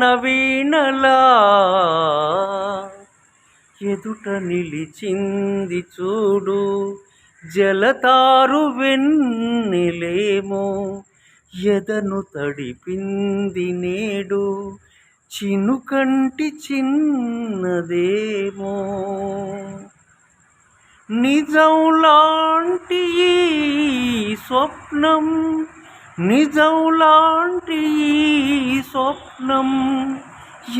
వానవీణలా ఎదుట నిలిచింది చూడు జలతారు వెన్నెలేమో ఎదను తడిపింది నేడు చినుకంటి చిన్నదేమో. నిజం లాంటి స్వప్నం నిజం లాంటి స్వప్నం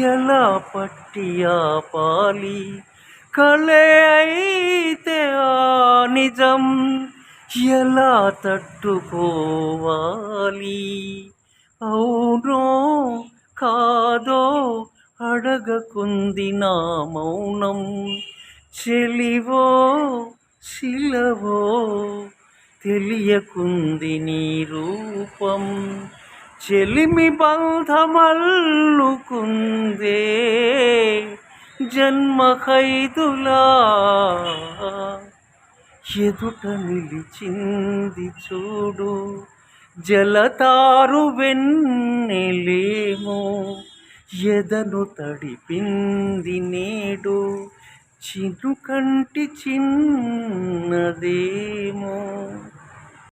ఎలా పట్టి ఆపాలి? కళే అయితే ఆ నిజం ఎలా తట్టుకోవాలి? అవునో కాదో అడగకుంది నా మౌనం. చెలివో శిలవో తెలియకుంది నీ రూపం. చెలిమి బంధమల్లుకుందే. జన్మ ఖైదులా ఎదుట నిలిచింది చూడు. జలతారు వెన్నెలేమో ఎదను తడిపింది నేడు. చినుకంటి చిన్నదేమో